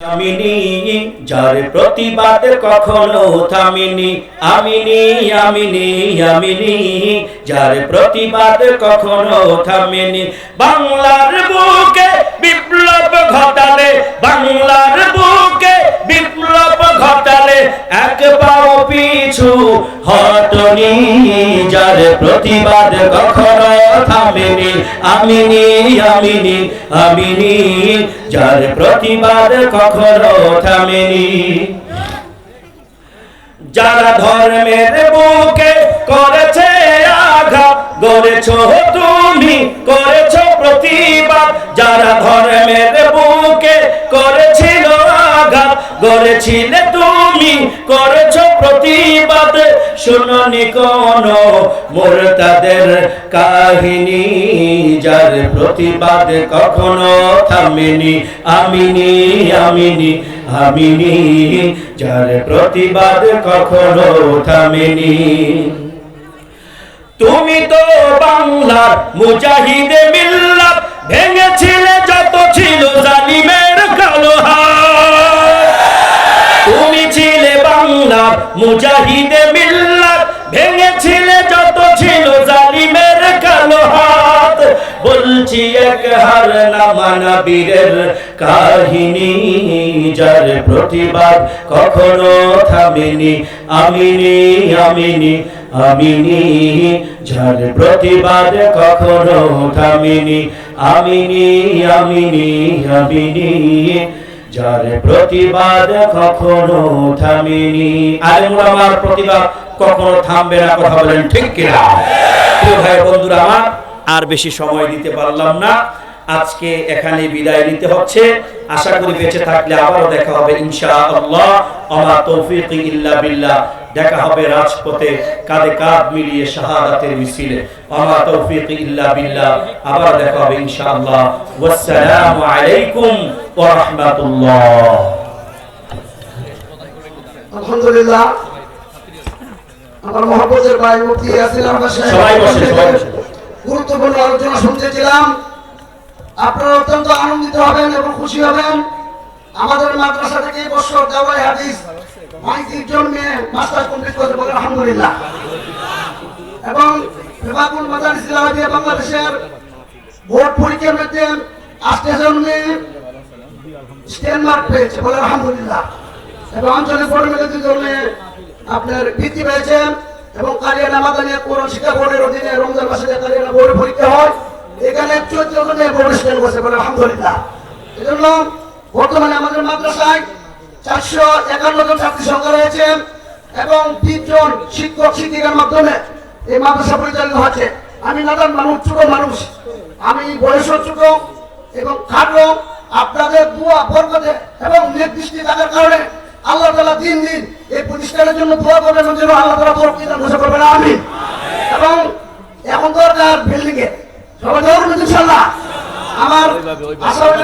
আমিনি যার প্রতিবাদ কখনো থামিনি। আমিনি আমিনি আমিনি, যার প্রতিবাদ কখনো থামেনি। বাংলার বুকে বিপ্লব ঘটালে, বাংলার বুকে বিপ্লব ঘটালে, এক পাও পিছু হটনি, যার প্রতিবাদ কখনো থামেনি আমিনি আমিনি আমিনি, যার প্রতিবাদ কখনো থামেনি। যারা ধর্মের বুকে করেছে আঘাত তুমি, করেছ প্রতিবাদ। যারা ধর্মের বুকে করেছিল আঘাত তুমি, করেছ প্রতিবাদ শুননি কোন মোর তাদের কাহিনী, যার প্রতিবাদ কখনো থামেনি। আমিনি আমিনি আমিনি, যার প্রতিবাদ কখনো থামেনি। তুমি তো বাংলার মুজাহিদে মিল্লাত ভেঙেছিলে বাংলার মুজাহিদে মিল্লাত ভেঙেছিলে যত ছিল জালিমের কালো হাত। বলছি এক হার নামানা বীরের কাহিনী, যার প্রতিবাদ কখনো থামেনি। আমিনি আমিনি আমিনি, যার প্রতিবাদ কখনো থামেনি। আমিনি আমিনি আমিনি যার প্রতিবাদ কখনো থামেনি। আরে আমার প্রতিবাদ কখনো থামবে না, কথা বলেন ঠিক কিনা? ভাই বন্ধুরা, আমার আর বেশি সময় দিতে পারলাম না। আজকে এখানে বিদায় নিতে হচ্ছে। আশা করি বেঁচে থাকলে আবারও দেখা হবে ইনশাআল্লাহ। আমা তৌফিক ইল্লা বিল্লাহ। দেখা হবে রাজপথে কাঁধে কাঁধ মিলিয়ে শাহাদাতের মিছিলে। আমা তৌফিক ইল্লা বিল্লাহ। আবার দেখা হবে ইনশাআল্লাহ। ওয়াসসালামু আলাইকুম ওয়া রাহমাতুল্লাহ। আলহামদুলিল্লাহ। আমার মহাপতের ভাই মুক্তি আছেন আমরা সবাই বসে, সবাই বসে। গুরুত্বপূর্ণ আলোচনা শুনতেছিলাম আপনারা অত্যন্ত আনন্দিত হবেন এবং খুশি হবেন। আমাদের মাদ্রাসা থেকে বছর দেওয়াই হাদিস মেয়ে মাস্টার এবং বাংলাদেশের বোর্ড মার্ক বলে এবং আপনার বৃত্তি পেয়েছেন এবং কালিয়ানা মাদানিয়া কোরআন শিক্ষা বোর্ডের অধীনে রমজান মাসে কালিয়ানা বোর্ড পরীক্ষা হয়। এখানে বর্তমানে আমাদের চারশো একান্ন জন সংখ্যা এবং বিশ জন শিক্ষক, শিক্ষিকার মাধ্যমে এই মাদ্রাসা পরিচালিত আমি নাদান মানুষ, ছোট মানুষ। আমি বয়সও ছোট এবং খাটো। আপনাদের দোয়া, বরকতে এবং নির্দিষ্ট থাকার কারণে আল্লাহ তালা দিন দিন এই প্রতিষ্ঠানের জন্য দোয়া করবেন যেন আল্লাহ তালা বরকত করবেন আমি এবং এখন দরকার বিল্ডিং এ সবাই দৌড় ইনশাল্লাহ। আমার